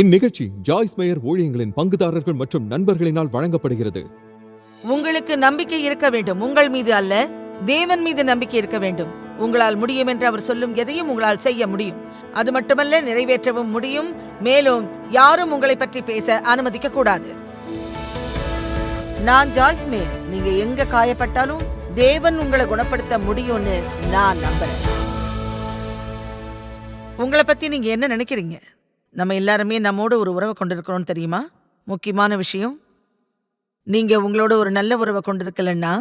இந்நிகழ்ச்சி Joyce mayor ஊழியங்களின் பங்குதாரர்கள் மற்றும் நண்பர்களினால் வழங்கப்படுகிறது. உங்களுக்கு நம்பிக்கை இருக்க வேண்டும். உங்கள் மீது அல்ல தேவன் மீது நம்பிக்கை இருக்க வேண்டும். உங்களால் முடியும் என்று அவர் சொல்லும் எதையும் உங்களால் செய்ய முடியும். அது மட்டுமல்ல நிறைவேற்றவும் முடியும். மேலும் யாரும் உங்களை பற்றி பேச அனுமதிக்க கூடாது. நான் ஜாய்ஸ் மேயர். நீங்க எங்க காயப்பட்டாலும் தேவன் உங்களை குணப்படுத்த முடியும்னு நான் நம்புறேன். உங்களை பத்தி நீங்க என்ன நினைக்கிறீங்க? நம்ம எல்லாருமே நம்மோட ஒரு உறவை கொண்டிருக்கிறோம் தெரியுமா? முக்கியமான விஷயம் நீங்க உங்களோட ஒரு நல்ல உறவை கொண்டிருக்கலன்னா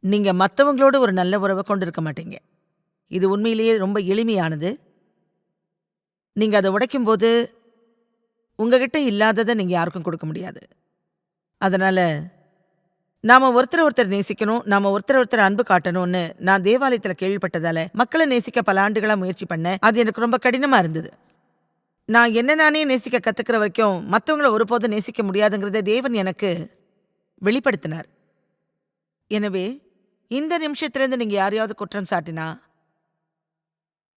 நீங்க மற்றவங்களோட ஒரு நல்ல உறவை கொண்டிருக்க மாட்டீங்க. இது உண்மையிலேயே ரொம்ப எளிமையானது. நீங்க அதை உடைக்கும்போது உங்ககிட்ட இல்லாததை நீங்க யாருக்கும் கொடுக்க முடியாது. அதனால நாம ஒருத்தர் ஒருத்தர் நேசிக்கணும் நாம ஒருத்தர் ஒருத்தர் அன்பு காட்டணும்னு நான் தேவாலயத்துல கேள்விப்பட்டதால மக்களை நேசிக்க பல ஆண்டுகளா முயற்சி பண்ணேன். அது எனக்கு ரொம்ப கடினமா இருந்தது. நான் என்ன நானே நேசிக்க கத்துக்கிற வரைக்கும் மற்றவங்கள ஒருபோதும் நேசிக்க முடியாதுங்கிறத தேவன் எனக்கு வெளிப்படுத்தினார். எனவே இந்த நிமிஷத்துலேருந்து நீங்க யாரையாவது குற்றம் சாட்டினா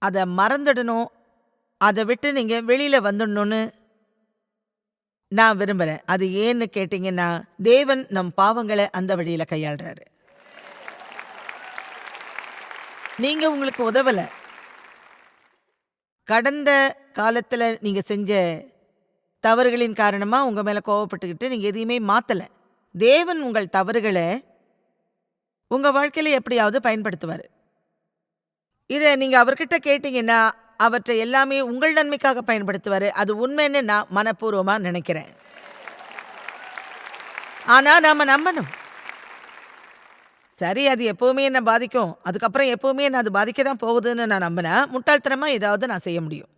அதை மறந்துடணும் அதை விட்டு நீங்க வெளியில வந்துடணும்னு நான் விரும்புறேன். அது ஏன்னு கேட்டீங்கன்னா தேவன் நம் பாவங்களை அந்த வழியில கையாளுறாரு. நீங்க உங்களுக்கு உதவல. கடந்த காலத்துல நீங்க செஞ்ச தவறுகளின் காரணமா உங்க மேல கோவப்பட்டுக்கிட்டு நீங்க எதையுமே மாத்தல. தேவன் உங்கள் தவறுகளை உங்க வாழ்க்கையில எப்படியாவது பயன்படுத்துவாரு. இதை நீங்க அவர்கிட்ட கேட்டீங்கன்னா அவற்றை எல்லாமே உங்கள் நன்மைக்காக பயன்படுத்துவார். அது உண்மைன்னு நான் மனப்பூர்வமாக நினைக்கிறேன். ஆனால் நாம் நம்பணும். சரி அது எப்போவுமே என்னை பாதிக்கும். அதுக்கப்புறம் எப்போவுமே என்னை அது பாதிக்க தான் போகுதுன்னு நான் நம்பினா முட்டாள்தனமாக ஏதாவது நான் செய்ய முடியும்.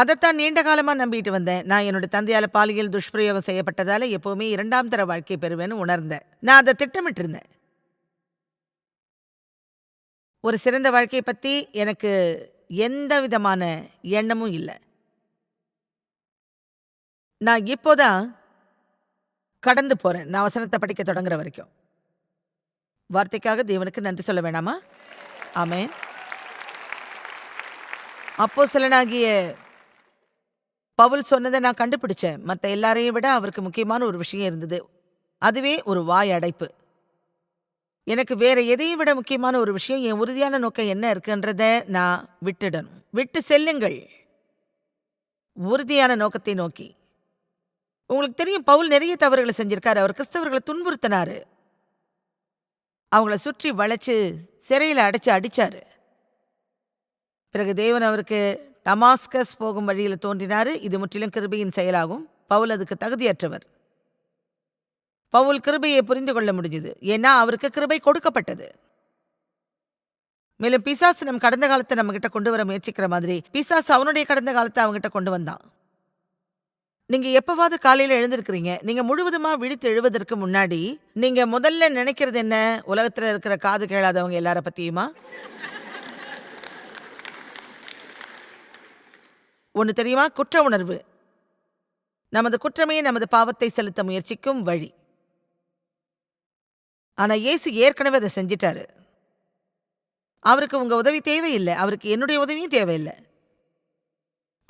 அதைத்தான் நீண்ட காலமாக நம்பிட்டு வந்தேன். நான் என்னோட தந்தையால் பாலியல் துஷ்பிரயோகம் செய்யப்பட்டதால் எப்போவுமே இரண்டாம் தர வாழ்க்கை பெறுவேன்னு உணர்ந்தேன். நான் அதை திட்டமிட்டு இருந்தேன் ஒரு சிறந்த வாழ்க்கையை பற்றி எனக்கு எந்த விதமான எண்ணமும் இல்லை. நான் இப்போதான் கடந்து போறேன். நான் வசனத்தை படிக்க தொடங்குற வரைக்கும். வார்த்தைக்காக தேவனுக்கு நன்றி சொல்ல வேணாமா? ஆமே அப்போ சிலனாகிய பவுல் சொன்னதை நான் கண்டுபிடிச்சேன். மற்ற எல்லாரையும் விட அவருக்கு முக்கியமான ஒரு விஷயம் இருந்தது. அதுவே ஒரு வாய் அடைப்பு எனக்கு வேற எதையும் விட முக்கியமான ஒரு விஷயம் என் உறுதியான நோக்கம் என்ன இருக்குன்றத நான் விட்டுடணும். விட்டு செல்லுங்கள். உறுதியான நோக்கத்தை நோக்கி. உங்களுக்கு தெரியும் பவுல் நிறைய தவறுகளை செஞ்சிருக்காரு. அவர் கிறிஸ்தவர்களை துன்புறுத்தினாரு. அவங்கள சுற்றி வளைச்சு சிறையில் அடைச்சு அடிச்சாரு. பிறகு தேவன் அவருக்கு டமாஸ்கஸ் போகும் வழியில் தோன்றினாரு. இது முற்றிலும் கிருபையின் செயலாகும். பவுல் அதுக்கு தகுதியற்றவர். பவுல் கிருபையை புரிந்து கொள்ள முடிஞ்சது. ஏன்னா அவருக்கு கிருபை கொடுக்கப்பட்டது. மேலும் பிசாசு நம் கடந்த காலத்தை நம்ம கிட்ட கொண்டு வர முயற்சிக்கிற மாதிரி பிசாசு அவனுடைய கடந்த காலத்தை அவங்ககிட்ட கொண்டு வந்தான். நீங்க எப்பவாவது காலையில எழுந்திருக்கிறீங்க? நீங்க முழுவதுமா விழித்து எழுவதற்கு முன்னாடி நீங்க முதல்ல நினைக்கிறது என்ன? உலகத்துல இருக்கிற காது கேளாதவங்க எல்லார பத்தியுமா? ஒன்று தெரியுமா? குற்ற உணர்வு. நமது குற்றமே நமது பாவத்தை செலுத்த முயற்சிக்கும் வழி. ஆனால் இயேசு ஏற்கனவே அதை செஞ்சிட்டாரு. அவருக்கு உங்கள் உதவி தேவையில்லை. அவருக்கு என்னுடைய உதவியும் தேவையில்லை.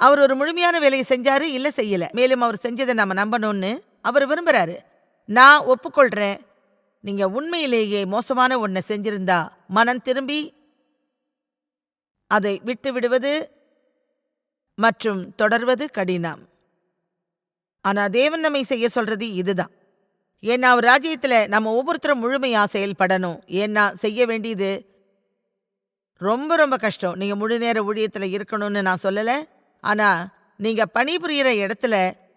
அவர் ஒரு முழுமையான வேலையை செஞ்சாரு இல்லை செய்யலை. மேலும் அவர் செஞ்சதை நம்ம நம்பணும்னு அவர் விரும்புகிறாரு நான் ஒப்புக்கொள்கிறேன் நீங்கள் உண்மையிலேயே மோசமான ஒன்றை செஞ்சிருந்தா மனம் திரும்பி அதை விட்டு விடுவது மற்றும் தொடர்வது கடினம். ஆனால் தேவன் நம்மை செய்ய சொல்றது இதுதான். ஏன்னா ஒரு ராஜ்யத்துல நம்ம ஒவ்வொருத்தரும் முழுமையாக செயல்படணும். ஏன்னா செய்ய வேண்டியது ரொம்ப ரொம்ப கஷ்டம். நீங்க முழு நேர ஊழியத்துல இருக்கணும்னு நான் சொல்லல. ஆனா நீங்க பணிபுரியிற இடத்துல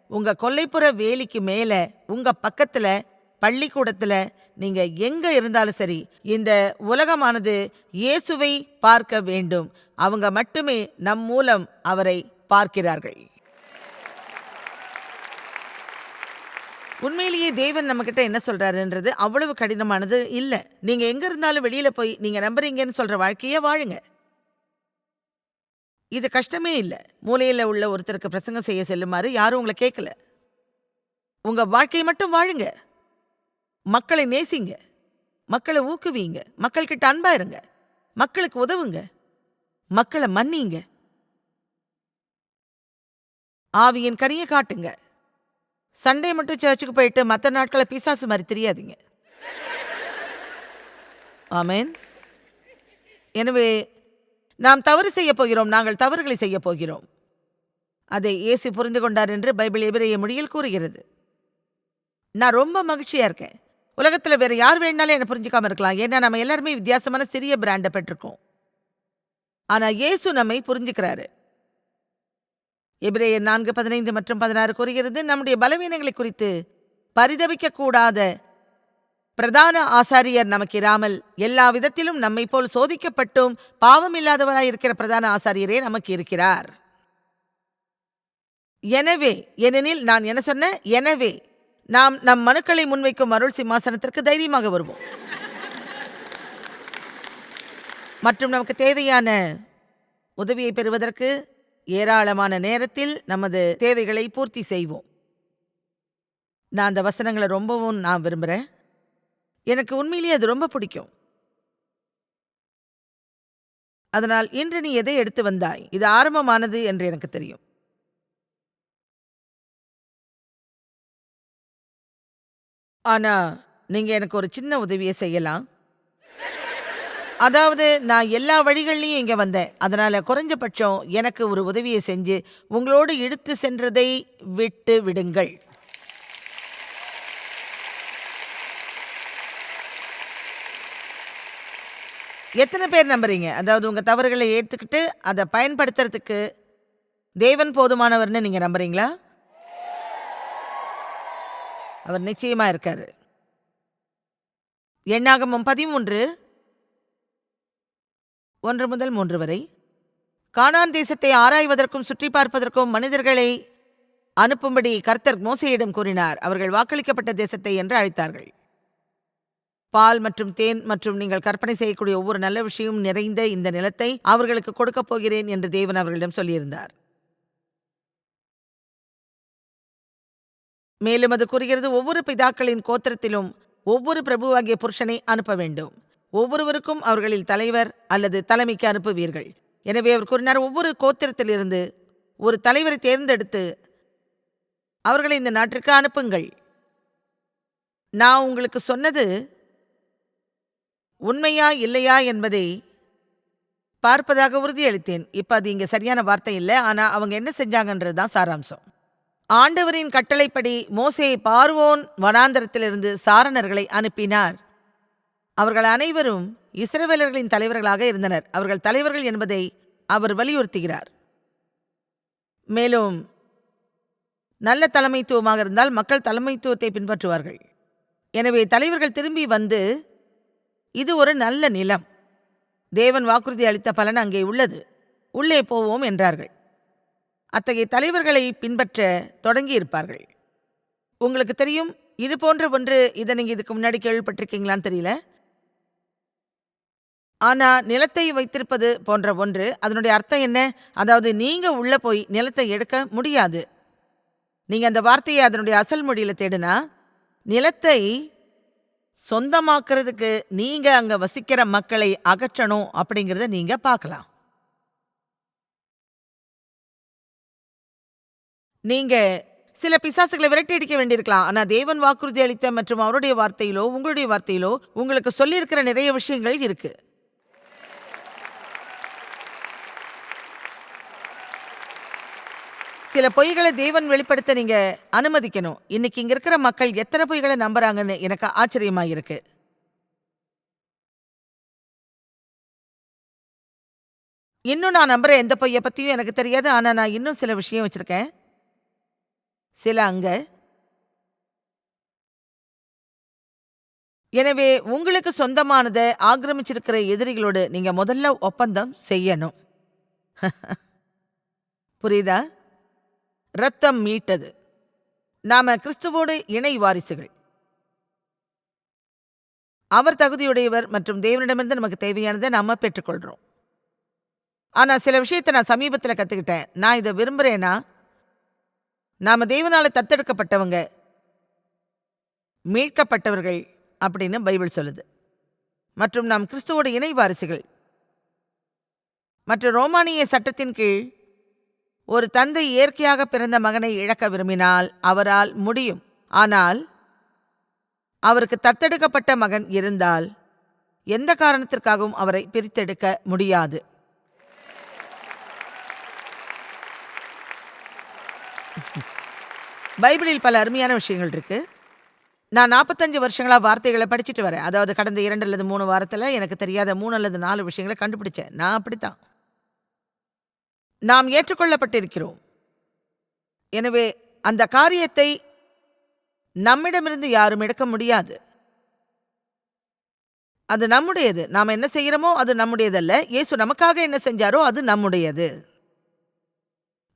உங்க கொல்லைப்புற வேலிக்கு மேல உங்க பக்கத்துல பள்ளிக்கூடத்துல நீங்க எங்க இருந்தாலும் சரி இந்த உலகமானது இயேசுவை பார்க்க வேண்டும். அவங்க மட்டுமே நம் மூலம் அவரை பார்க்கிறார்கள். உண்மையிலேயே தேவன் நம்மக்கிட்ட என்ன சொல்கிறாருன்றது அவ்வளவு கடினமானது இல்லை. நீங்கள் எங்கே இருந்தாலும் வெளியில் போய் நீங்கள் நம்புறீங்கன்னு சொல்கிற வாழ்க்கையே வாழுங்க. இது கஷ்டமே இல்லை. மூலையில் உள்ள ஒருத்தருக்கு பிரசங்கம் செய்ய செல்லுமாறு யாரும் உங்களை கேட்கல உங்கள் வாழ்க்கையை மட்டும் வாழுங்க. மக்களை நேசிங்க. மக்களை ஊக்குவீங்க. மக்கள்கிட்ட அன்பா இருங்க. மக்களுக்கு உதவுங்க. மக்களை மன்னிங்க. ஆவியின் கனியை காட்டுங்க. சண்டே மட்டும் சர்ச்சுக்கு போயிட்டு மற்ற நாட்களை பிசாசு மாதிரி தெரியாதீங்க. ஆமேன். எனவே நாம் தவறு செய்ய போகிறோம் நாங்கள் தவறுகளை செய்ய போகிறோம். அதை இயேசு புரிந்து கொண்டார் என்று பைபிள் எபிரேய மொழியில் கூறுகிறது. நான் ரொம்ப மகிழ்ச்சியாக இருக்கேன். உலகத்தில் வேறு யார் வேணாலும் என்னை புரிஞ்சுக்காம இருக்கலாம். ஏன்னா நம்ம எல்லாருமே வித்தியாசமான சிறிய பிராண்டை பெற்றிருக்கோம். ஆனால் இயேசு நம்மை புரிஞ்சுக்கிறாரு. எபிரேயர் நான்கு பதினைந்து மற்றும் பதினாறு கூறுகிறது நம்முடைய பலவீனங்களை குறித்து பரிதபிக்கக்கூடாத பிரதான ஆசாரியர் நமக்கு இராமல் எல்லா விதத்திலும் நம்மை போல் சோதிக்கப்பட்டும் பாவமில்லாதவராய் இருக்கிற பிரதான ஆசாரியரே நமக்கு இருக்கிறார். எனவே ஏனெனில் நான் என்ன சொன்னேன் எனவே நாம் நம் மனுக்களை முன்வைக்கும் அருள் சிம்மாசனத்திற்கு தைரியமாக வருவோம். மற்றும் நமக்கு தேவையான உதவியை பெறுவதற்கு ஏராளமான நேரத்தில் நமது தேவைகளை பூர்த்தி செய்வோம். நான் அந்த வசனங்களை ரொம்பவும் நான் விரும்புகிறேன் எனக்கு உண்மையிலேயே அது ரொம்ப பிடிக்கும். அதனால் இன்று நீ எதை எடுத்து வந்தாய்? இது ஆரம்பமானது என்று எனக்கு தெரியும். ஆனா நீங்க எனக்கு ஒரு சின்ன உதவியை செய்யலாம். அதாவது நான் எல்லா வழிகள்லையும் இங்கே வந்தேன். அதனால் குறைஞ்சபட்சம் எனக்கு ஒரு உதவியை செஞ்சு உங்களோடு இழுத்து சென்றதை விட்டு விடுங்கள். எத்தனை பேர் நம்புறீங்க? அதாவது உங்கள் தவறுகளை ஏற்றுக்கிட்டு அதை பயன்படுத்துறதுக்கு தேவன் போதுமானவர்னு நீங்கள் நம்புறீங்களா? அவர் நிச்சயமாக இருக்கார். எண்ணாகமும் பதிமூன்று ஒன்று முதல் மூன்று வரை. கானான் தேசத்தை ஆராய்வதற்கும் சுற்றி பார்ப்பதற்கும் மனிதர்களை அனுப்பும்படி கர்த்தர் மோசையிடம் கூறினார். அவர்கள் வாக்களிக்கப்பட்ட தேசத்தை என்று அழைத்தார்கள். பால் மற்றும் தேன் மற்றும் நீங்கள் கற்பனை செய்யக்கூடிய ஒவ்வொரு நல்ல விஷயமும் நிறைந்த இந்த நிலத்தை அவர்களுக்கு கொடுக்கப் போகிறேன் என்று தேவன் அவர்களிடம் சொல்லியிருந்தார். மேலும் அது கூறுகிறது ஒவ்வொரு பிதாக்களின் கோத்திரத்திலும் ஒவ்வொரு பிரபுவாகிய புருஷனை அனுப்ப வேண்டும். ஒவ்வொருவருக்கும் அவர்களில் தலைவர் அல்லது தலைமைக்கு அனுப்புவீர்கள். எனவே அவர் கூறினார் ஒவ்வொரு கோத்திரத்திலிருந்து ஒரு தலைவரை தேர்ந்தெடுத்து அவர்களை இந்த நாட்டிற்கு அனுப்புங்கள். நான் உங்களுக்கு சொன்னது உண்மையா இல்லையா என்பதை பார்ப்பதாக உறுதியளித்தேன். இப்ப அது இங்க சரியான வார்த்தை இல்லை. ஆனா அவங்க என்ன செஞ்சாங்கன்றது தான் சாராம்சம். ஆண்டவரின் கட்டளைப்படி மோசே பார்வோன் வனாந்தரத்திலிருந்து சாரணர்களை அனுப்பினார். அவர்கள் அனைவரும் இஸ்ரவேலர்களின் தலைவர்களாக இருந்தனர். அவர்கள் தலைவர்கள் என்பதை அவர் வலியுறுத்துகிறார். மேலும் நல்ல தலைமைத்துவமாக இருந்தால் மக்கள் தலைமைத்துவத்தை பின்பற்றுவார்கள். எனவே தலைவர்கள் திரும்பி வந்து இது ஒரு நல்ல நிலம். தேவன் வாக்குறுதி அளித்த பலன் அங்கே உள்ளது. உள்ளே போவோம் என்றார்கள். அத்தகைய தலைவர்களை பின்பற்ற தொடங்கியிருப்பார்கள் உங்களுக்கு தெரியும் இது போன்ற ஒன்று இதை நீங்க இதுக்கு முன்னாடி கேள்விப்பட்டிருக்கீங்களான்னு தெரியல. ஆனா நிலத்தை வைத்திருப்பது போன்ற ஒன்று அதனுடைய அர்த்தம் என்ன? அதாவது நீங்க உள்ள போய் நிலத்தை எடுக்க முடியாது. நீங்க அந்த வார்த்தையை அதனுடைய அசல் மொழியில தேடுனா நிலத்தை சொந்தமாக்குறதுக்கு நீங்க அங்க வசிக்கிற மக்களை அகற்றணும் அப்படிங்கறத நீங்க பார்க்கலாம். நீங்க சில பிசாசுகளை விரட்டி அடிக்க வேண்டியிருக்கலாம். ஆனா தேவன் வாக்குறுதி அளித்த மற்றும் அவருடைய வார்த்தையிலோ உங்களுடைய வார்த்தையிலோ உங்களுக்கு சொல்லியிருக்கிற நிறைய விஷயங்கள் இருக்கு. சில பொய்களை தேவன் வெளிப்படுத்த நீங்க அனுமதிக்கணும். இன்னைக்கு இங்க இருக்கிற மக்கள் எத்தனை பொய்களை நம்புறாங்கன்னு எனக்கு ஆச்சரியமா இருக்கு இன்னும் நான் நம்புற எந்த பொய்யை பத்தியும் எனக்கு தெரியாது. ஆனா நான் இன்னும் சில விஷயம் வச்சிருக்கேன். சில அங்க. எனவே உங்களுக்கு சொந்தமானதை ஆக்கிரமிச்சிருக்கிற எதிரிகளோடு நீங்க முதல்ல ஒப்பந்தம் செய்யணும். புரியுதா? ரத்தம் மீட்டது. நாம கிறிஸ்துவோடு இணை வாரிசுகள். அவர் தகுதியுடையவர் மற்றும் தேவனிடமிருந்து நமக்கு தேவையானதை நாம பெற்றுக்கொள்றோம். ஆனா சில விஷயத்தை நான் சமீபத்துல கத்துக்கிட்டேன். நான் இதை விரும்புகிறேன்னா நாம தெய்வனால் தத்தெடுக்கப்பட்டவங்க மீட்கப்பட்டவர்கள் அப்படின்னு பைபிள் சொல்லுது. மற்றும் நாம் கிறிஸ்துவோட இணை வாரிசுகள். மற்றும் ரோமானிய சட்டத்தின் கீழ் ஒரு தந்தை இயற்கையாக பிறந்த மகனை இழக்க விரும்பினால் அவரால் முடியும். ஆனால் அவருக்கு தத்தெடுக்கப்பட்ட மகன் இருந்தால் எந்த காரணத்திற்காகவும் அவரை பிரித்தெடுக்க முடியாது. பைபிளில் பல அருமையான விஷயங்கள் இருக்கு. நான் நாற்பத்தஞ்சு வருஷங்களா வார்த்தைகளை படிச்சுட்டு வரேன். அதாவது கடந்த இரண்டு அல்லது மூணு வாரத்தில் எனக்கு தெரியாத மூணு அல்லது நாலு விஷயங்களை கண்டுபிடிச்சேன். நான் அப்படித்தான். நாம் ஏற்றுக்கொள்ளப்பட்டிருக்கிறோம். எனவே அந்த காரியத்தை நம்மிடமிருந்து யாரும் எடுக்க முடியாது. அது நம்முடையது. நாம் என்ன செய்கிறோமோ அது நம்முடையதல்ல. இயேசு நமக்காக என்ன செஞ்சாரோ அது நம்முடையது.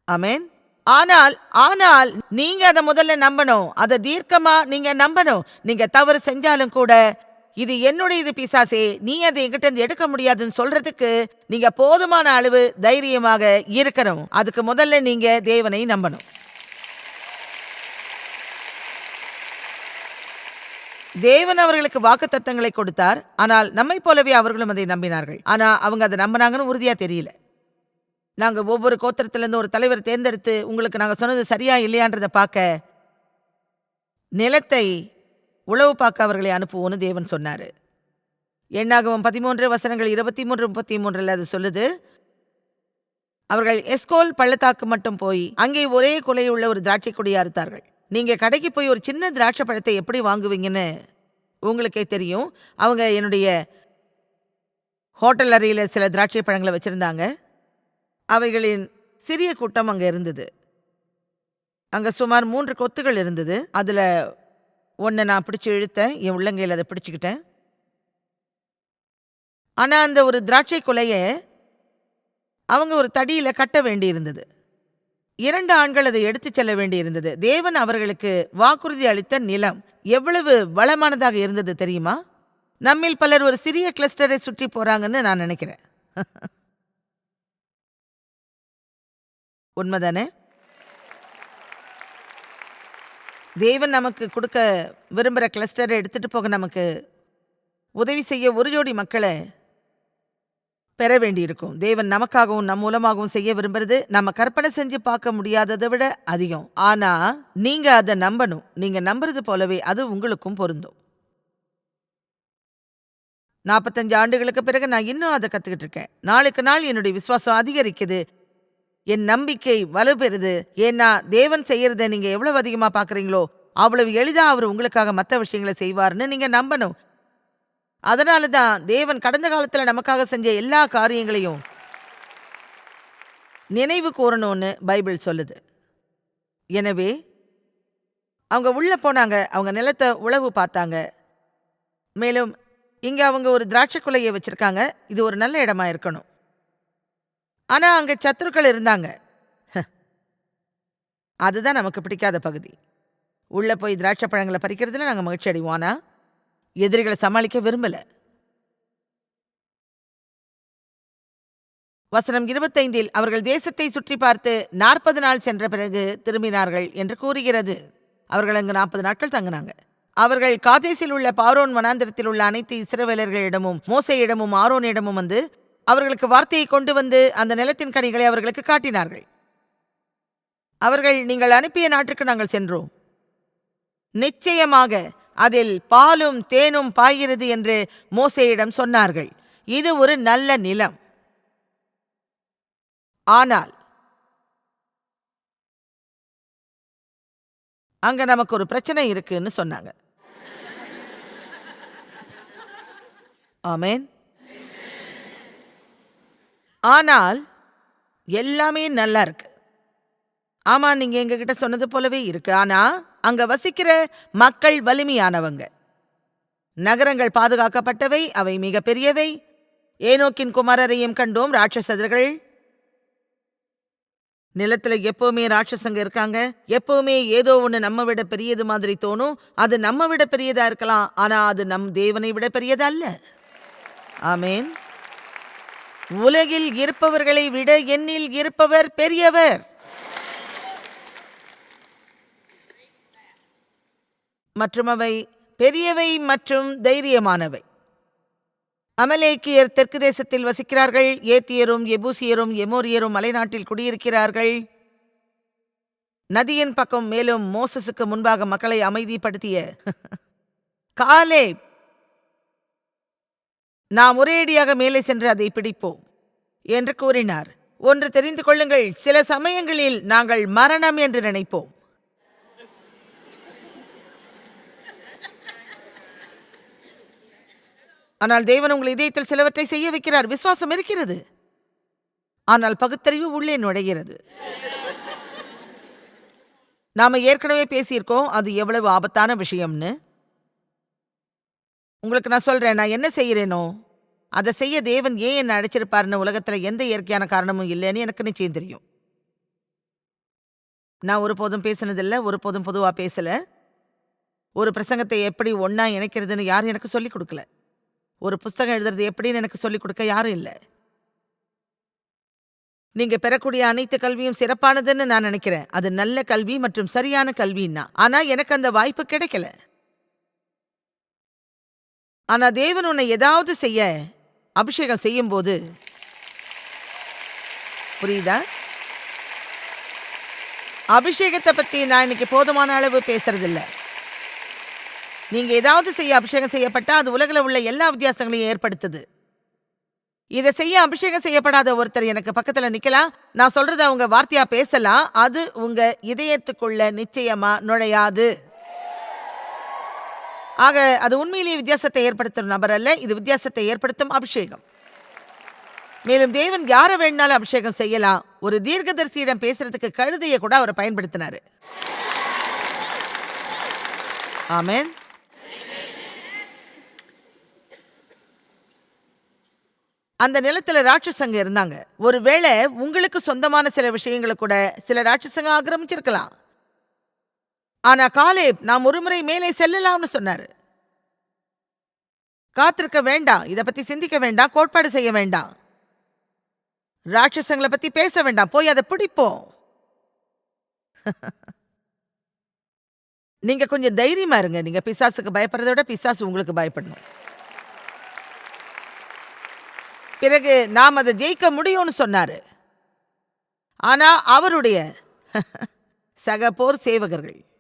அமேன் ஆனால் ஆனால் நீங்க அதை முதல்ல நம்பணும். அதை தீர்க்கமா நீங்க நம்பணும். நீங்க தவறு செஞ்சாலும் கூட இது என்னுடையது பிசாசே நீ அதை எங்கிட்ட இருந்து எடுக்க முடியாதுன்னு சொல்றதுக்கு நீங்க போதுமான அளவு தைரியமாக இருக்கணும். அதுக்கு முதல்ல நீங்க தேவனை நம்பணும். தேவன் அவர்களுக்கு வாக்குத்தத்தங்களை கொடுத்தார். ஆனால் நம்மை போலவே அவர்களும் அதை நம்பினார்கள். ஆனா அவங்க அதை நம்பினாங்கன்னு உறுதியா தெரியல. நாங்க ஒவ்வொரு கோத்திரத்திலிருந்து ஒரு தலைவர் தேர்ந்தெடுத்து உங்களுக்கு நாங்க சொன்னது சரியா இல்லையான்றதை பார்க்க நிலத்தை உளவு பார்க்க அவர்களை அனுப்புவோன்னு தேவன் சொன்னார். எண்ணாகவும் பதிமூன்று வசனங்கள் இருபத்தி மூன்று முப்பத்தி மூன்றில் அது சொல்லுது அவர்கள் எஸ்கோல் பள்ளத்தாக்கு மட்டும் போய் அங்கே ஒரே குலையுள்ள ஒரு திராட்சை கொடியா அறுத்தார்கள். நீங்கள் கடைக்கு போய் ஒரு சின்ன திராட்சை பழத்தை எப்படி வாங்குவீங்கன்னு உங்களுக்கே தெரியும். அவங்க என்னுடைய ஹோட்டல் அறையில் சில திராட்சை பழங்களை வச்சுருந்தாங்க. அவைகளின் சிறிய கூட்டம் அங்கே இருந்தது. அங்கே சுமார் மூன்று கொத்துகள் இருந்தது. அதில் ஒன்றை நான் பிடிச்சி இழுத்தேன் என் உள்ளங்கையில் அதை பிடிச்சிக்கிட்டேன். ஆனால் அந்த ஒரு திராட்சை கொலையை அவங்க ஒரு தடியில் கட்ட வேண்டியிருந்தது. இரண்டு ஆண்கள் அதை எடுத்துச் செல்ல வேண்டியிருந்தது. தேவன் அவர்களுக்கு வாக்குறுதி அளித்த நிலம் எவ்வளவு வளமானதாக இருந்தது தெரியுமா? நம்மில் பலர் ஒரு சிறிய கிளஸ்டரை சுற்றி போகிறாங்கன்னு நான் நினைக்கிறேன். உண்மைதானே? தேவன் நமக்கு கொடுக்க விரும்புகிற கிளஸ்டரை எடுத்துகிட்டு போக நமக்கு உதவி செய்ய ஒரு ஜோடி மக்களை பெற வேண்டியிருக்கும். தேவன் நமக்காகவும் நம் மூலமாகவும் செய்ய விரும்புறது நம்ம கற்பனை செஞ்சு பார்க்க முடியாததை விட அதிகம். ஆனா நீங்கள் அதை நம்பணும். நீங்கள் நம்புறது போலவே அது உங்களுக்கும் பொருந்தும். நாற்பத்தஞ்சு ஆண்டுகளுக்கு பிறகு நான் இன்னும் அதை கத்துக்கிட்டு இருக்கேன். நாளுக்கு நாள் என்னுடைய விசுவாசம் அதிகரிக்குது. என் நம்பிக்கை வலுப்பெறுது ஏன்னா தேவன் செய்யறதை நீங்க எவ்வளவு அதிகமா பாக்குறீங்களோ அவ்வளவு எளிதா அவர் உங்களுக்காக மற்ற விஷயங்களை செய்வார்னு நீங்க நம்பணும். அதனால தான் தேவன் கடந்த காலத்துல நமக்காக செஞ்ச எல்லா காரியங்களையும் நினைவு கூறணும்னு பைபிள் சொல்லுது. எனவே அவங்க உள்ள போனாங்க அவங்க நிலத்தை உழவு பார்த்தாங்க. மேலும் இங்கே அவங்க ஒரு திராட்சை குலையை வச்சுருக்காங்க. இது ஒரு நல்ல இடமா இருக்கணும். ஆனா அங்க சத்துருக்கள் இருந்தாங்க. ஹ. அதுதான் நமக்கு பிடிக்காத பகுதி. உள்ள போய் திராட்சை பழங்களை பறிக்கிறதுல நாங்க மகிழ்ச்சி அடைவோம். ஆனா எதிரிகளை சமாளிக்க விரும்பல. வசனம் இருபத்தைந்தில் அவர்கள் தேசத்தை சுற்றி பார்த்து நாற்பது நாள் சென்ற பிறகு திரும்பினார்கள் என்று கூறுகிறது. அவர்கள் அங்கு நாற்பது நாட்கள் தங்கினாங்க. அவர்கள் காதேசில் உள்ள பாரோன் வனாந்திரத்தில் உள்ள அனைத்து இஸ்ரவேலர்களிடமும் மோசையிடமும் ஆரோனிடமும் வந்து அவர்களுக்கு வார்த்தையை கொண்டு வந்து அந்த நிலத்தின் கனிகளை அவர்களுக்கு காட்டினார்கள். அவர்கள் நீங்கள் அனுப்பிய நாட்டுக்கு நாங்கள் சென்றோம். நிச்சயமாக அதில் பாலும் தேனும் பாய்கிறது என்று மோசையிடம் சொன்னார்கள். இது ஒரு நல்ல நிலம். ஆனால் அங்க நமக்கு ஒரு பிரச்சனை இருக்குன்னு சொன்னாங்க. ஆமேன். ஆனால் எல்லாமே நல்லா இருக்கு. ஆமா நீங்க எங்ககிட்ட சொன்னது போலவே இருக்கு. ஆனா அங்க வசிக்கிற மக்கள் வலிமையானவங்க. நகரங்கள் பாதுகாக்கப்பட்டவை அவை மிக பெரியவை ஏனோக்கின் குமாரரையும் கண்டோம் ராட்சசர்கள். நிலத்துல எப்பவுமே ராட்சசங்க இருக்காங்க. எப்பவுமே ஏதோ ஒன்று நம்ம விட பெரியது மாதிரி தோணும். அது நம்ம விட பெரியதா இருக்கலாம். ஆனா அது நம் தேவனை விட பெரியது அல்ல ஆமேன். உலகில் இருப்பவர்களை விட என்னில் இருப்பவர் பெரியவர். மற்றும் அவை பெரியவை மற்றும் தைரியமானவை. அமலேக்கியர் தெற்கு தேசத்தில் வசிக்கிறார்கள். ஏத்தியரும் எபூசியரும் எமோரியரும் மலைநாட்டில் குடியிருக்கிறார்கள். நதியின் பக்கம் மேலும் மோசஸுக்கு முன்பாக மக்களை அமைதிப்படுத்திய காலே நாம் ஒரேடியாக மேலே சென்று அதை பிடிப்போம் என்று கூறினார். ஒன்று தெரிந்து கொள்ளுங்கள் சில சமயங்களில் நாங்கள் மரணம் என்று நினைப்போம். ஆனால் தேவன் உங்கள் இதயத்தில் சிலவற்றை செய்ய வைக்கிறார் விசுவாசம் இருக்கிறது. ஆனால் பகுத்தறிவு உள்ளே நுழைகிறது. நாம ஏற்கனவே பேசியிருக்கோம் அது எவ்வளவு ஆபத்தான விஷயம்னு. உங்களுக்கு நான் சொல்றேன் நான் என்ன செய்யறேனோ அதை செய்ய தேவன் ஏன் என்னை அழைச்சிருப்பாருன்னு உலகத்துல எந்த இயற்கையான காரணமும் இல்லைன்னு எனக்கு நிச்சயம் தெரியும். நான் ஒருபோதும் பேசினதில்லை ஒருபோதும் பொதுவா பேசல. ஒரு பிரசங்கத்தை எப்படி ஒன்றா இணைக்கிறதுன்னு யாரும் எனக்கு சொல்லிக் கொடுக்கல. ஒரு புஸ்தகம் எழுதுறது எப்படின்னு எனக்கு சொல்லிக் கொடுக்க யாரும் இல்லை. நீங்க பெறக்கூடிய அனைத்து கல்வியும் சிறப்பானதுன்னு நான் நினைக்கிறேன். அது நல்ல கல்வி மற்றும் சரியான கல்வின்னா. ஆனா எனக்கு அந்த வாய்ப்பு கிடைக்கல. ஆனால் தேவன் உன்னை ஏதாவது செய்ய அபிஷேகம் செய்யும் போது புரியுதா? அபிஷேகத்தை பற்றி நான் இன்னைக்கு போதுமான அளவு பேசுறதில்ல. நீங்கள் ஏதாவது செய்ய அபிஷேகம் செய்யப்பட்டால் அது உலகில் உள்ள எல்லா வித்தியாசங்களையும் ஏற்படுத்துது. இதை செய்ய அபிஷேகம் செய்யப்படாத ஒருத்தர் எனக்கு பக்கத்தில் நிக்கலாம். நான் சொல்கிறத அவங்க வார்த்தையாக பேசலாம். அது உங்க இதயத்துக்குள்ள நிச்சயமா நுழையாது. ஆக அது உண்மையிலேயே வித்தியாசத்தை ஏற்படுத்தும் நபர் அல்ல. இது வித்தியாசத்தை ஏற்படுத்தும் அபிஷேகம். மேலும் தேவன் யாரை வேணாலும் அபிஷேகம் செய்யலாம். ஒரு தீர்க்கதரிசியிடம் பேசுறதுக்கு கழுதையை கூட அவர் பயன்படுத்தினாரு. ஆமேன். அந்த நிலத்துல ராட்சசங்க இருந்தாங்க. ஒருவேளை உங்களுக்கு சொந்தமான சில விஷயங்களை கூட சில ராட்சசங்க ஆக்கிரமிச்சிருக்கலாம். ஆனா காலேப் நாம் ஒருமுறை மேலே செல்லலாம்னு சொன்னாரு. காத்திருக்க வேண்டாம் இதை பத்தி சிந்திக்க வேண்டாம் கோட்பாடு செய்ய வேண்டாம். ராட்சசங்களை பத்தி பேச வேண்டாம் போய் அதை பிடிப்போம். நீங்க கொஞ்சம் தைரியமா இருங்க நீங்க பிசாசுக்கு பயப்படுறத விட பிசாசு உங்களுக்கு பயப்படணும். பிறகு நாம் அதை ஜெயிக்க முடியும்னு சொன்னாரு. ஆனா அவருடைய சக போர் சேவகர்கள்.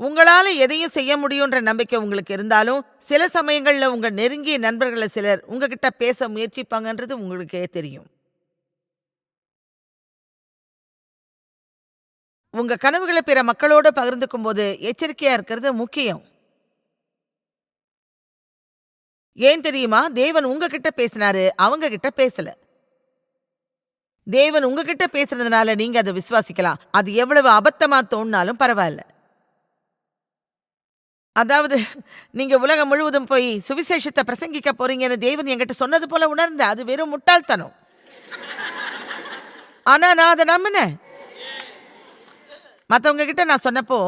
உங்களால எதையும் செய்ய முடியுன்ற நம்பிக்கை உங்களுக்கு இருந்தாலும் சில சமயங்கள்ல உங்க நெருங்கிய நண்பர்களை சிலர் உங்ககிட்ட பேச முயற்சிப்பாங்கன்றது உங்களுக்கே தெரியும். உங்க கனவுகளை பிற மக்களோட பகிர்ந்துக்கும் போது எச்சரிக்கையா இருக்கிறது முக்கியம். ஏன் தெரியுமா? தேவன் உங்ககிட்ட பேசினாரு அவங்க கிட்ட பேசல. தேவன் உங்ககிட்ட பேசுனதுனால நீங்க அதை விசுவாசிக்கலாம். அது எவ்வளவு அபத்தமா தோணினாலும் பரவாயில்ல. அதாவது நீங்க உலகம் முழுவதும் போய் சுவிசேஷத்தை பிரசங்கிக்க போறீங்கன்னு தேவன் என்கிட்ட சொன்னது போல உணர்ந்த அது வெறும் முட்டாள்தனம். ஆனா நான் அதை நம்பினேன். மற்றவங்க கிட்ட நான் சொன்னப்போ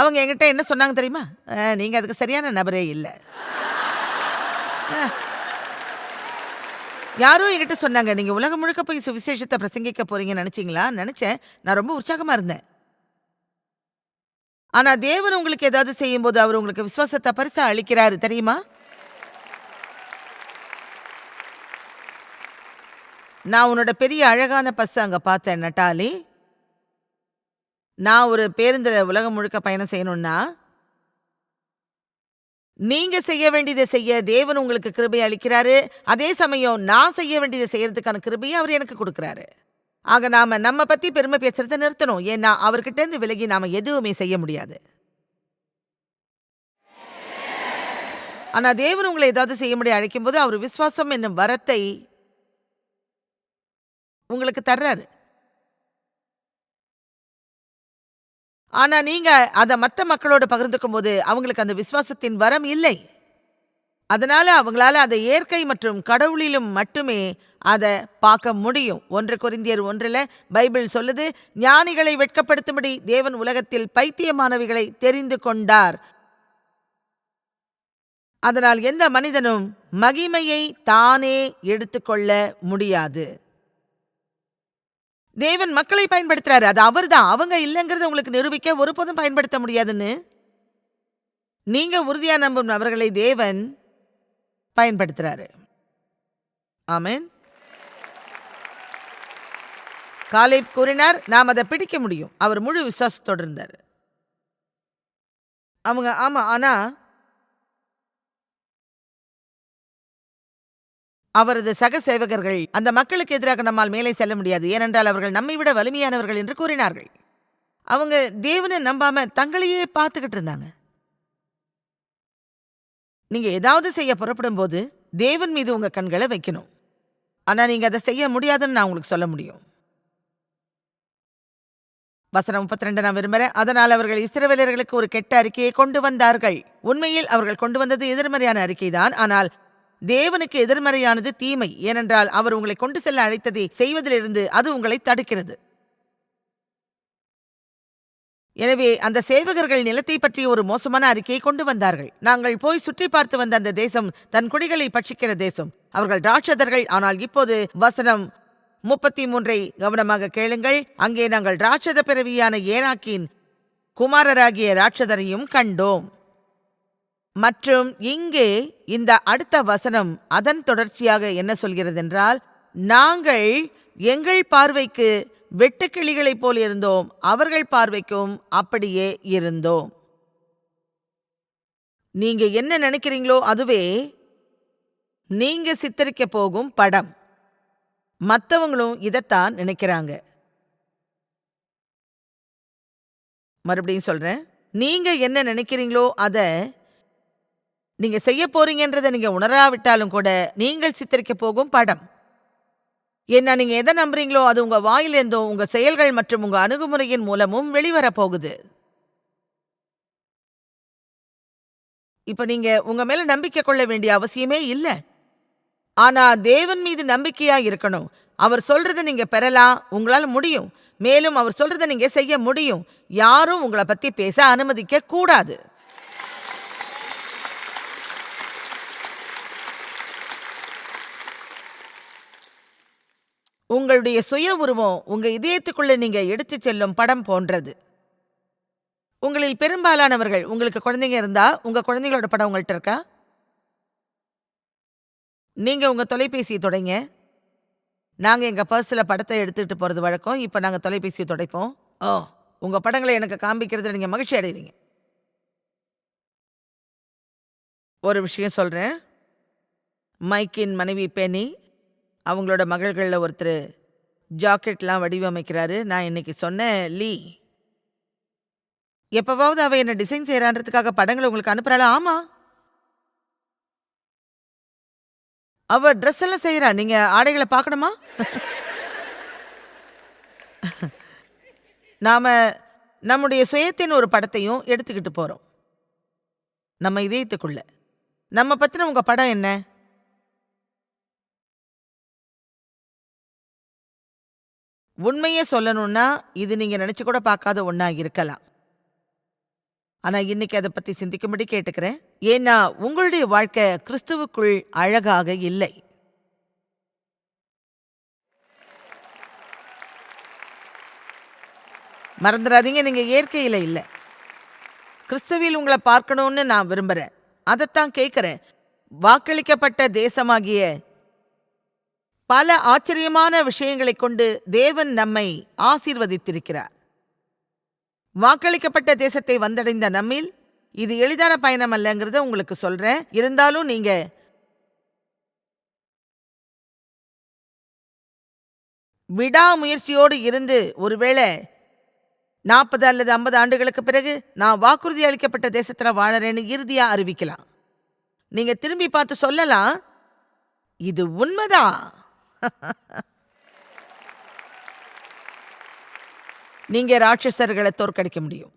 அவங்க என்கிட்ட என்ன சொன்னாங்க தெரியுமா? நீங்கள் நீங்க அதுக்கு சரியான நபரே இல்லை. யாரோ என்கிட்ட சொன்னாங்க நீங்க உலகம் முழுக்க போய் சுவிசேஷத்தை பிரசங்கிக்க போறீங்கன்னு நினைச்சீங்களா? நினைச்சேன். நான் ரொம்ப உற்சாகமா இருந்தேன். ஆனா தேவன் உங்களுக்கு ஏதாவது செய்யும்போது அவர் உங்களுக்கு விசுவாசத்தை பரிசா அளிக்கிறாரு தெரியுமா? நான் உன்னோட பெரிய அழகான பஸ் அங்க பார்த்தேன் நட்டாலி. நான் ஒரு பேருந்துல உலகம் முழுக்க பயணம் செய்யணும்னா நீங்க செய்ய வேண்டியதை செய்ய தேவன் உங்களுக்கு கிருபை அளிக்கிறாரு. அதே சமயம் நான் செய்ய வேண்டியதை செய்யறதுக்கான கிருபையை அவர் எனக்கு கொடுக்குறாரு. ஆக நாம நம்ம பத்தி பெருமை பேசுறத நிறுத்தணும். ஏன்னா அவர்கிட்ட இருந்து விலகி நாம எதுவுமே செய்ய முடியாது. ஆனா தேவன் உங்களை ஏதாவது செய்ய முடிய அழைக்கும் போது அவர் விசுவாசம் என்னும் வரத்தை உங்களுக்கு தர்றாரு. ஆனா நீங்க அதை மத்த மக்களோட பகிர்ந்துக்கும் போது அவங்களுக்கு அந்த விசுவாசத்தின் வரம் இல்லை. அதனால அவங்களால அதை இயற்கை மற்றும் கடவுளிலும் மட்டுமே அதை பார்க்க முடியும். ஒன்று குறிந்தியர் ஒன்றில் பைபிள் சொல்லுது ஞானிகளை வெட்கப்படுத்தும்படி தேவன் உலகத்தில் பைத்தியமானவைகளை தெரிந்து கொண்டார். அதனால் எந்த மனிதனும் மகிமையை தானே எடுத்துக்கொள்ள முடியாது. தேவன் மக்களை பயன்படுத்துறாரு. அது அவர்தான். அவங்க இல்லைங்கிறத உங்களுக்கு நிரூபிக்க ஒருபோதும் பயன்படுத்த முடியாதுன்னு. நீங்க உறுதியா நம்பும் நபர்களை தேவன் பயன்படுத்துகிறாரு ஆமேன். காலேப் கூறினார் நாம் அதை பிடிக்க முடியும். அவர் முழு விசுவாசத்தோடு இருந்தார். அவங்க ஆமாம் ஆனால் அவரது சக சேவகர்கள் அந்த மக்களுக்கு எதிராக நம்மால் மேலே செல்ல முடியாது. ஏனென்றால் அவர்கள் நம்மை விட வலிமையானவர்கள் என்று கூறினார்கள். அவங்க தேவனை நம்பாம தங்களையே பார்த்துக்கிட்டு இருந்தாங்க. நீங்க ஏதாவது செய்ய புறப்படும் போது தேவன் மீது உங்க கண்களை வைக்கணும். ஆனா நீங்க அதை செய்ய முடியாதுன்னு நான் உங்களுக்கு சொல்ல முடியும். வசனம் முப்பத்தி ரெண்டு நான் விரும்புகிறேன் அதனால் அவர்கள் இஸ்ரவேலர்களுக்கு ஒரு கெட்ட அறிக்கையை கொண்டு வந்தார்கள். உண்மையில் அவர்கள் கொண்டு வந்தது எதிர்மறையான அறிக்கைதான். ஆனால் தேவனுக்கு எதிர்மறையானது தீமை. ஏனென்றால் அவர் உங்களை கொண்டு செல்ல அழைத்ததை செய்வதிலிருந்து அது உங்களை தடுக்கிறது. எனவே அந்த சேவகர்கள் நிலத்தை பற்றி ஒரு மோசமான அறிக்கையை கொண்டு வந்தார்கள். நாங்கள் போய் சுற்றி பார்த்து வந்த அந்த தேசம் தன் குடிகளை பட்சிக்கிற தேசம். அவர்கள் ராட்சதர்கள் ஆனால் இப்போது வசனம் முப்பத்தி மூன்றை கவனமாக கேளுங்கள். அங்கே நாங்கள் ராட்சத பிறவியான ஏனாக்கின் குமாரராகிய ராட்சதரையும் கண்டோம். மற்றும் இங்கே இந்த அடுத்த வசனம் அதன் தொடர்ச்சியாக என்ன சொல்கிறது என்றால் நாங்கள் எங்கள் பார்வைக்கு வெட்டுக்கிளிகளைப் போல் இருந்தோம். அவர்கள் பார்வைக்கும் அப்படியே இருந்தோம். நீங்க என்ன நினைக்கிறீங்களோ அதுவே நீங்க சித்தரிக்க போகும் படம். மத்தவங்களும் இதைத்தான் நினைக்கிறாங்க. மறுபடியும் சொல்றேன். நீங்க என்ன நினைக்கிறீங்களோ அத நீங்க செய்ய போறீங்கன்றதை நீங்க உணராவிட்டாலும் கூட நீங்கள் சித்தரிக்க போகும் படம். என்ன நீங்க எதை நம்புறீங்களோ அது உங்க வாயிலிருந்தும் உங்க செயல்கள் மற்றும் உங்க அணுகுமுறையின் மூலமும் வெளிவரப் போகுது இப்ப நீங்க உங்க மேல நம்பிக்கை கொள்ள வேண்டிய அவசியமே இல்ல. ஆனா தேவன் மீது நம்பிக்கையா இருக்கணும். அவர் சொல்றதை நீங்க பெறலாம் உங்களால முடியும். மேலும் அவர் சொல்றதை நீங்க செய்ய முடியும். யாரும் உங்களை பத்தி பேச அனுமதிக்க கூடாது. உங்களுடைய சுய உருவம் உங்க இதயத்துக்குள்ள நீங்க எடுத்துச் செல்லும் படம் போன்றது. உங்களில் பெரும்பாலானவர்கள் உங்களுக்கு குழந்தைங்க இருந்தா உங்க குழந்தைங்களோட படம் உங்கள்கிட்ட இருக்கா? நீங்க உங்க தொலைபேசியை தொடங்க. நாங்க எங்க பர்ஸ்ல படத்தை எடுத்துட்டு போறது வழக்கம். இப்ப நாங்க தொலைபேசியை தொடைப்போம். ஓ உங்க படங்களை எனக்கு காண்பிக்கிறதுல நீங்க மகிழ்ச்சி அடைகிறீங்க. ஒரு விஷயம் சொல்றேன். மைக்கின் மனைவி பெனி அவங்களோட மகள்களில் ஒருத்தர் ஜாக்கெட்லாம் வடிவமைக்கிறாரு. நான் இன்னைக்கு சொன்னேன் லீ. எப்பவாவது அவ என்ன டிசைன் செய்யறான்றதுக்காக படங்களை உங்களுக்கு அனுப்புறாளா? ஆமா. அவ ட்ரெஸ் எல்லாம் செய்யறா நீங்க ஆடைகளை பார்க்கணுமா? நாம நம்முடைய சுயத்தின் ஒரு படத்தையும் எடுத்துக்கிட்டு போறோம். நம்ம இதயத்துக்குள்ள. நம்ம பத்தின உங்க படம் என்ன? உண்மையே சொல்லணும்னா இது நீங்கள் நினச்சி கூட பார்க்காத ஒன்றா இருக்கலாம். ஆனா இன்னைக்கு அதை பற்றி சிந்திக்கும்படி கேட்டுக்கிறேன். ஏன்னா உங்களுடைய வாழ்க்கை கிறிஸ்துவுக்குள் அழகாக இல்லை. மறந்துடாதீங்க நீங்கள் இயற்கையில் இல்லை. கிறிஸ்துவில் உங்களை பார்க்கணும்னு நான் விரும்புறேன். அதைத்தான் கேட்குறேன் வாக்களிக்கப்பட்ட தேசமாகிய பல ஆச்சரியமான விஷயங்களைக் கொண்டு தேவன் நம்மை ஆசீர்வதித்திருக்கிறார். வாக்களிக்கப்பட்ட தேசத்தை வந்தடைந்த நம்மில் இது எளிதான பயணம் அல்லங்கிறத உங்களுக்கு சொல்றேன். இருந்தாலும் நீங்க விடாமுயற்சியோடு இருந்து ஒருவேளை நாற்பது அல்லது ஐம்பது ஆண்டுகளுக்கு பிறகு நான் வாக்குறுதி அளிக்கப்பட்ட தேசத்தில் வாழறேன்னு இறுதியா அறிவிக்கலாம். நீங்க திரும்பி பார்த்து சொல்லலாம் இது உண்மைதான். நீங்க ராட்சசர்களை தோற்கடிக்க முடியும்.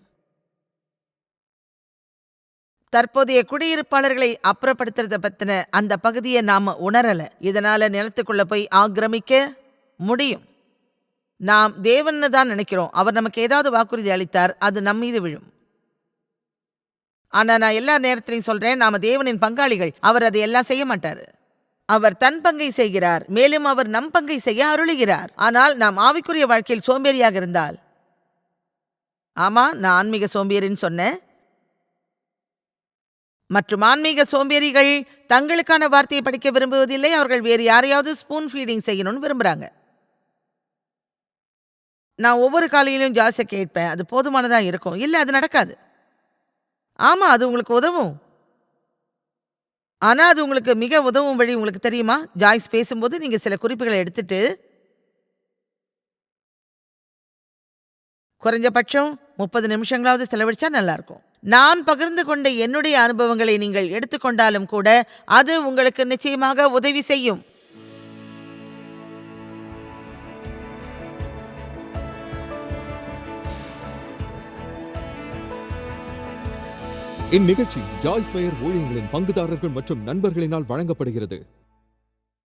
தற்போதைய குடியிருப்பாளர்களை அப்புறப்படுத்துறத பத்தின அந்த பகுதியை நாம உணரல. இதனால நிலத்துக்குள்ள போய் ஆக்கிரமிக்க முடியும். நாம் தேவன்னு தான் நினைக்கிறோம். அவர் நமக்கு ஏதாவது வாக்குறுதி அளித்தார் அது நம் மீது விழும். ஆனா நான் எல்லா நேரத்திலையும் சொல்றேன் நாம தேவனின் பங்காளிகள் அவர் அதை எல்லாம் செய்ய மாட்டார். அவர் தன் பங்கை செய்கிறார் மேலும் அவர் நம் பங்கை செய்ய அருளுகிறார். ஆனால் நாம் ஆவிக்குரிய வாழ்க்கையில் சோம்பேறியாக இருந்தால்? ஆமா நான் ஆன்மீக சோம்பேறின்னு சொன்னேன். மற்றும் ஆன்மீக சோம்பேறிகள் தங்களுக்கான வார்த்தையை படிக்க விரும்புவதில்லை அவர்கள் வேறு யாரையாவது ஸ்பூன் ஃபீடிங் செய்யணும்னு விரும்புறாங்க. நான் ஒவ்வொரு காலையிலும் ஜாஸை கேட்பேன் அது போதுமானதாக இருக்கும்? இல்லை அது நடக்காது. ஆமா அது உங்களுக்கு உதவும். ஆனா அது உங்களுக்கு மிக உதவும் வழி உங்களுக்கு தெரியுமா? ஜாய்ஸ் பேசும்போது நீங்கள் சில குறிப்புகளை எடுத்துட்டு குறைஞ்சபட்சம் முப்பது நிமிஷங்களாவது செலவழிச்சா நல்லாயிருக்கும். நான் பகிர்ந்து கொண்ட என்னுடைய அனுபவங்களை நீங்கள் எடுத்துக்கொண்டாலும் கூட அது உங்களுக்கு நிச்சயமாக உதவி செய்யும். இந்நிகழ்ச்சி ஜாய்ஸ் மேயர் ஊழியங்களின் பங்குதாரர்கள் மற்றும் நண்பர்களினால் வழங்கப்படுகிறது.